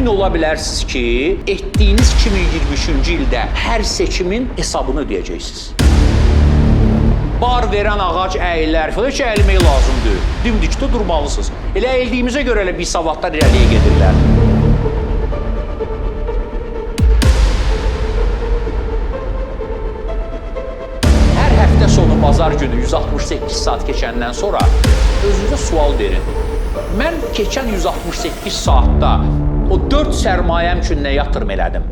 Əmin ola bilərsiniz ki, etdiyiniz 2023-cü ildə hər seçimin hesabını ödəyəcəksiniz. Bar verən ağac əyilər, heç əyilmək lazım deyil. Dimdikdə durmalısınız. Elə əyildiyimizə görə elə bir savadlar irəliyə gedirlər. Sonu bazar günü 168 saat keçəndən sonra özünüzə sual verin. Mən keçən 168 saatda o 4 sərmayəm üçün nə yatırım elədim?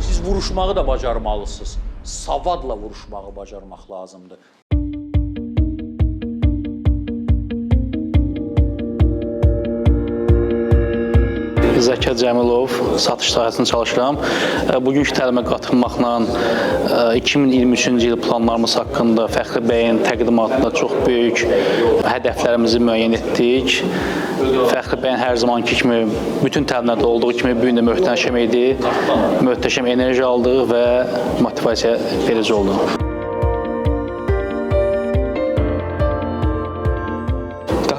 Siz vuruşmağı da bacarmalısınız. Savadla vuruşmağı bacarmaq lazımdır. Zəkər Cəmilov, satış sahəsində çalışıram. E, Bugünkü təlimə qatılmaqla e, 2023-cü il planlarımız haqqında Fəxri bəyin təqdimatında çox böyük hədəflərimizi müəyyən etdik. Fəxri bəyin hər zamanki kimi bütün təlimlərdə olduğu kimi bu gün də möhtəşəm idi. Möhtəşəm enerji aldıq və motivasiya verici oldu.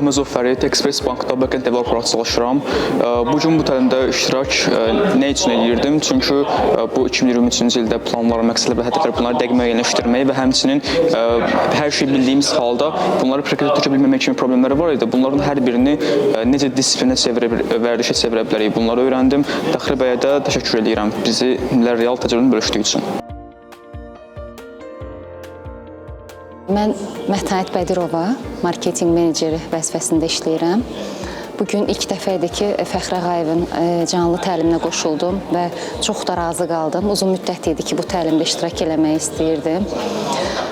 Əhməzov Fərid, Express Bankda backend developer çalışıram. Bu gün bu təlimdə iştirak nə üçün edirdim? Çünki bu 2023-cü ildə planlar, məqsədlər və hədəflər bunları dəqiq müəyyənləşdirmək və həmçinin hər şey bildiyimiz halda bunları praktikada tökə bilməmək kimi problemlər var idi. Bunların hər birini necə disiplinə çevirə, vərdişə çevirə bilərik bunları öyrəndim. Fəxri bəyə də təşəkkür edirəm bizi real təcrübəni bölüşdüyü üçün. Mən Mətanət Bədirova, marketinq meneceri vəzifəsində işləyirəm. Bu gün ilk dəfə idi ki, Fəxri Ağayevin e, canlı təliminə qoşuldum və çox da razı qaldım. Uzun müddət idi ki, bu təlimdə iştirak eləmək istəyirdim.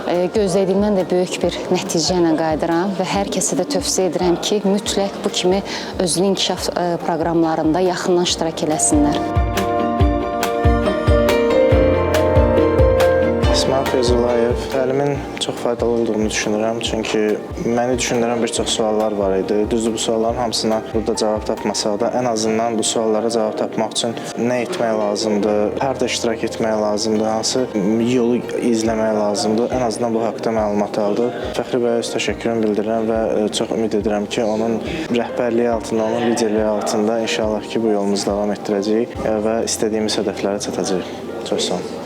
E, Gözlədiyimdən də böyük bir nəticə ilə qayıdıram və hər kəsə də tövsiyə edirəm ki, mütləq bu kimi özünün inkişaf e, proqramlarında yaxından iştirak eləsinlər. İsmail Feyzullayev təlimin çox faydalı olduğunu düşünürəm. Çünki məni düşündürən bir çox suallar var idi. Düzdür, bu sualların hamısına burada cavab tapmasaq da, ən azından bu suallara cavab tapmaq üçün nə etmək lazımdır, harda iştirak etmək lazımdır, hansı yolu izləmək lazımdır. Ən azından bu haqqda məlumat aldı. Fəxri bəyə öz təşəkkürümü bildirirəm və e, çox ümid edirəm ki, onun rəhbərliyi altında, onun liderliyi altında inşallah ki, bu yolumuzu davam etdirəcəyik e, və istədiyimiz hədəflərə çatacağıq. Çox sağ olun.